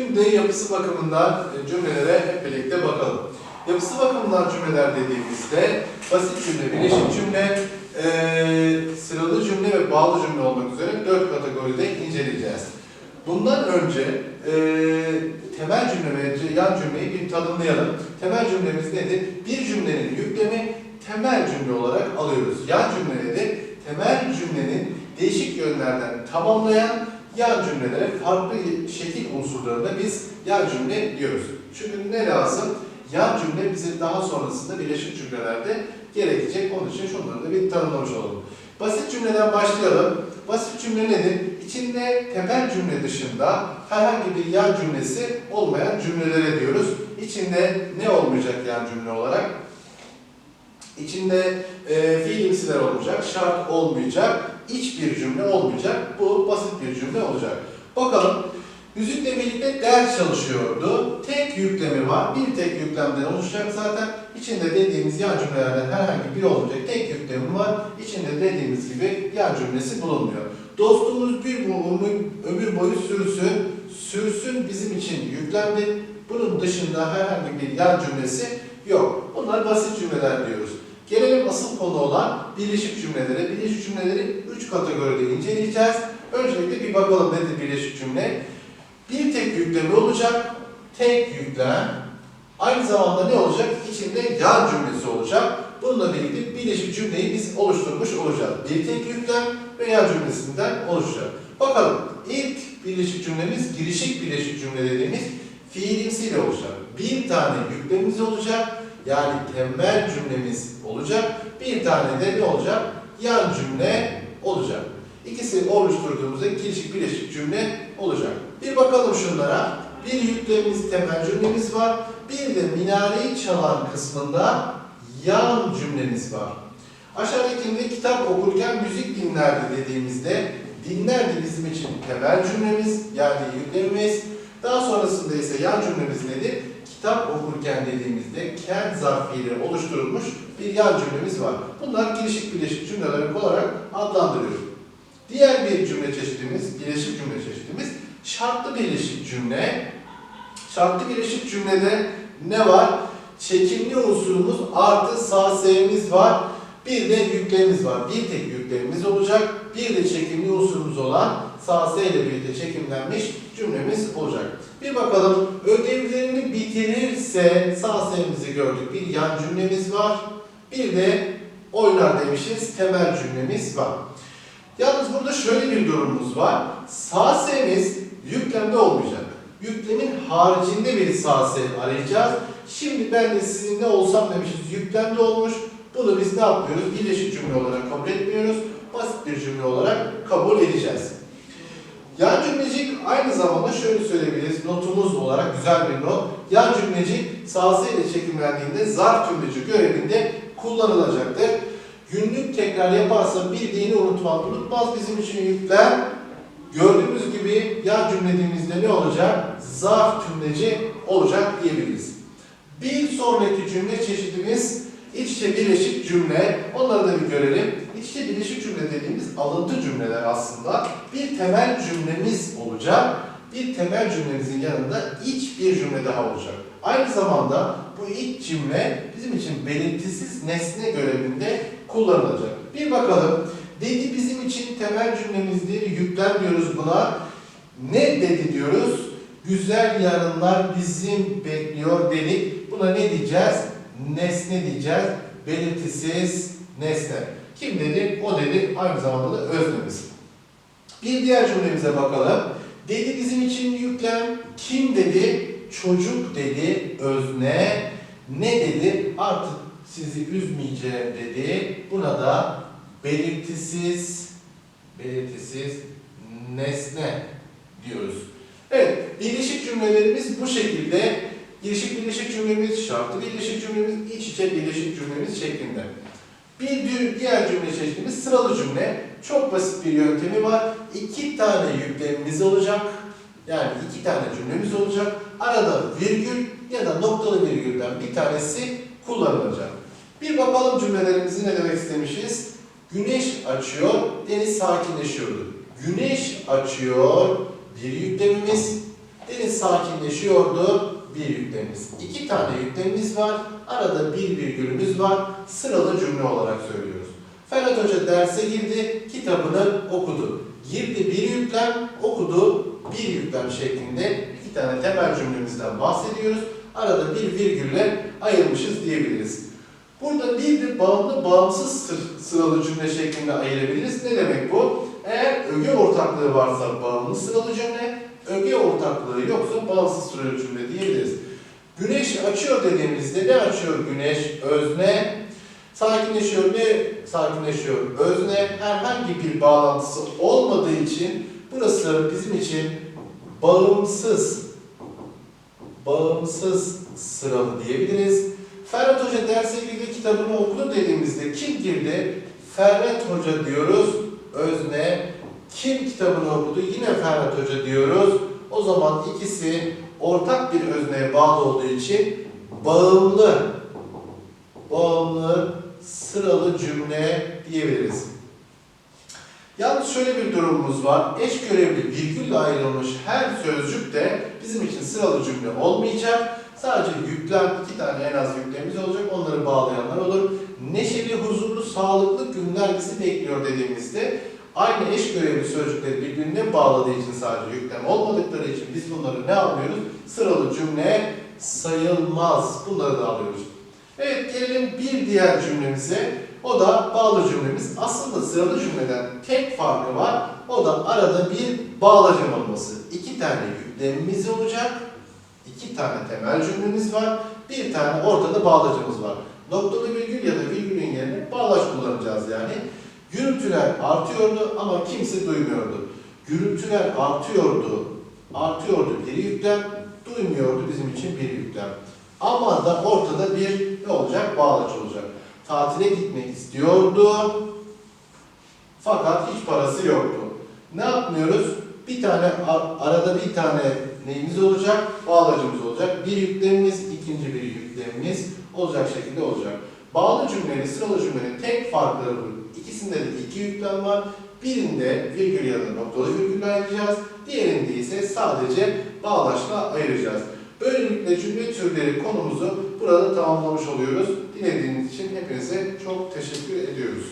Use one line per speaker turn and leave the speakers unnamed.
Şimdi yapısı bakımından e, cümlelere hep birlikte bakalım. Yapısı bakımından cümleler dediğimizde basit cümle, bileşik cümle, e, sıralı cümle ve bağlı cümle olmak üzere dört kategoride inceleyeceğiz. Bundan önce e, temel cümle ve yan cümleyi bir tanımlayalım. Temel cümlemiz nedir? Bir cümlenin yüklemi temel cümle olarak alıyoruz. Yan cümle nedir? Temel cümlenin değişik yönlerden tamamlayan yan cümlelere farklı şekil unsurlarına biz yan cümle diyoruz. Çünkü ne lazım? Yan cümle bize daha sonrasında birleşik cümlelerde gerekecek. Onun için şunları da bir tanımlamış olalım. Basit cümleden başlayalım. Basit cümle nedir? İçinde temel cümle dışında herhangi bir yan cümlesi olmayan cümlelere diyoruz. İçinde ne olmayacak yan cümle olarak? İçinde e, fiilimsiler olmayacak, şart olmayacak, iç bir cümle olmayacak. Bu basit bir cümle olacak. Bakalım, müzikle birlikte ders çalışıyordu. Tek yüklemi var, bir tek yüklemden oluşacak zaten. İçinde dediğimiz yan cümlelerden herhangi biri olmayacak. Tek yüklemi var, içinde dediğimiz gibi yan cümlesi bulunmuyor. Dostumuz bir ömür boyu sürsün, sürsün bizim için yüklemdi. Bunun dışında herhangi bir yan cümlesi yok. Bunlar basit cümleler diyoruz. Gelelim asıl konu olan birleşik cümlelere. Birleşik cümleleri üç kategoride inceleyeceğiz. Öncelikle bir bakalım nedir birleşik cümle. Bir tek yüklemi olacak. Tek yüklem. Aynı zamanda ne olacak? İçinde yan cümlesi olacak. Bununla birlikte birleşik cümleyi biz oluşturmuş olacağız. Bir tek yüklem ve yan cümlesinden oluşacak. Bakalım ilk birleşik cümlemiz girişik birleşik cümle dediğimiz fiilimsiyle olacak. Bir tane yüklemimiz olacak. Yani temel cümlemiz olacak. Bir tane de ne olacak? Yan cümle olacak. İkisini oluşturduğumuzda girişik birleşik cümle olacak. Bir bakalım şunlara. Bir yüklemimiz, temel cümlemiz var. Bir de minareyi çalan kısmında yan cümlemiz var. Aşağıdakinde kitap okurken müzik dinlerdi dediğimizde dinlerdi bizim için temel cümlemiz yani yüklemimiz. Daha sonrasında ise yan cümlemiz nedir? Kitap okurken dediğimizde kent zarfiyle oluşturulmuş bir yan cümlemiz var. Bunlar girişik birleşik cümleler olarak adlandırıyoruz. Diğer bir cümle çeşidimiz, birleşik cümle çeşidimiz şartlı birleşik cümle. Şartlı birleşik cümlede ne var? Çekimli unsurumuz artı sahsemiz var. Bir de yüklemimiz var. Bir tek yüklemimiz olacak. Bir de çekimli unsurumuz olan sahse ile birlikte çekimlenmiş cümlemiz olacak. Bir bakalım ödevlerini bitirirse sahsemizi gördük. Bir yan cümlemiz var. Bir de oynar demişiz. Temel cümlemiz var. Yalnız burada şöyle bir durumumuz var. Sahsemiz yüklemde olmayacak. Yüklemin haricinde bir sahse arayacağız. Şimdi ben de sizin ne olsam demişiz yüklemde olmuş. Bunu biz ne yapıyoruz? Birleşik cümle olarak kabul etmiyoruz. Basit bir cümle olarak kabul edeceğiz. Yan cümlecik aynı zamanda şöyle söyleyebiliriz. Notumuz olarak güzel bir not. Yan cümlecik sahası ile çekimlendiğinde zarf cümleci görevinde kullanılacaktır. Günlük tekrar yaparsa bildiğini unutmaz. Unutmaz bizim için yüklem. Gördüğümüz gibi yan cümlediğimizde ne olacak? Zarf cümleci olacak diyebiliriz. Bir sonraki cümle çeşidimiz iç içe birleşik cümle. Onları da bir görelim. İç içe birleşik cümle dediğimiz alıntı cümleler aslında. Bir temel cümlemiz olacak. Bir temel cümlemizin yanında iç bir cümle daha olacak. Aynı zamanda bu iç cümle bizim için belirtisiz nesne görevinde kullanılacak. Bir bakalım. Dedi bizim için temel cümlemizdir. Yüklem diyoruz buna. Ne dedi diyoruz? Güzel yarınlar bizim bekliyor dedik. Buna ne diyeceğiz? Nesne diyeceğiz. Belirtisiz nesne. Kim dedi? O dedi. Aynı zamanda da öznemiz. Bir diğer cümlemize bakalım. Dedi bizim için yüklem. Kim dedi? Çocuk dedi. Özne. Ne dedi? Artık sizi üzmeyeceğim dedi. Buna da belirtisiz belirtisiz nesne diyoruz. Evet, birleşik cümlelerimiz bu şekilde. Birleşik birleşik cümlemiz, şartlı birleşik cümlemiz, iç içe birleşik cümlemiz şeklinde. Bir di- diğer cümle çeşidimiz sıralı cümle. Çok basit bir yöntemi var. İki tane yüklemimiz olacak. Yani iki tane cümlemiz olacak. Arada virgül ya da noktalı virgülden bir tanesi kullanılacak. Bir bakalım cümlelerimizi ne demek istemişiz. Güneş açıyor, deniz sakinleşiyordu. Güneş açıyor bir yüklemimiz, deniz sakinleşiyordu bir yüklemimiz. İki tane yüklemimiz var. Arada bir virgülümüz var. Sıralı cümle olarak söylüyoruz. Ferhat Hoca derse girdi, kitabını okudu. Girdi bir yüklem, okudu bir yüklem şeklinde iki tane temel cümlemizden bahsediyoruz. Arada bir virgülle ayırmışız diyebiliriz. Burada bir de bağımlı bağımsız sır- sıralı cümle şeklinde ayırabiliriz. Ne demek bu? Eğer öge ortaklığı varsa bağımlı sıralı cümle, öge ortaklığı yoksa bağımsız sıralı cümle diyebiliriz. Güneş açıyor dediğimizde ne açıyor güneş? Özne. Sakinleşiyor ne? Sakinleşiyor. Özne herhangi bir bağlantısı olmadığı için burası bizim için bağımsız bağımsız sıralı diyebiliriz. Ferhat Hoca derse girdi kitabını okudu dediğimizde kim girdi? Ferhat Hoca diyoruz. Özne. Kim kitabını okudu? Yine Ferhat Hoca diyoruz. O zaman ikisi ortak bir özneye bağlı olduğu için bağımlı bağımlı sıralı cümle diyebiliriz. Yalnız şöyle bir durumumuz var. Eş görevli virgülle ayrılmış her sözcük de bizim için sıralı cümle olmayacak. Sadece yüklem, iki tane en az yüklemimiz olacak. Onları bağlayanlar olur. Neşeli, huzurlu, sağlıklı günler bizi bekliyor dediğimizde aynı eş görevli sözcükleri birbirine bağladığı için sadece yüklem olmadıkları için biz bunları ne alıyoruz? Sıralı cümle sayılmaz. Bunları da alıyoruz. Evet gelelim bir diğer cümlemize. O da bağlı cümlemiz. Aslında sıralı cümleden tek farkı var. O da arada bir bağlacım olması. İki tane yüklemimiz olacak. iki tane temel cümlemiz var. Bir tane ortada bağlacımız var. Noktalı virgül ya da virgülün yerine bağlaç kullanacağız yani. Gürültüler artıyordu ama kimse duymuyordu. Gürültüler artıyordu, artıyordu bir yüklem, duymuyordu bizim için bir yüklem. Ama da ortada bir ne olacak? Bağlaç olacak. Tatile gitmek istiyordu. Fakat hiç parası yoktu. Ne yapmıyoruz? Bir tane ar- arada bir tane neyimiz olacak? Bağlacımız olacak. Bir yüklemimiz, ikinci bir yüklemimiz olacak şekilde olacak. Bağlı cümlenin, sıralı cümlenin tek farkları. İkisinde de iki yüklem var. Birinde virgül ya da noktalı virgülle ayıracağız. Diğerinde ise sadece bağlaçla ayıracağız. Böylelikle cümle türleri konumuzu burada tamamlamış oluyoruz. Dinlediğiniz için hepinize çok teşekkür ediyoruz.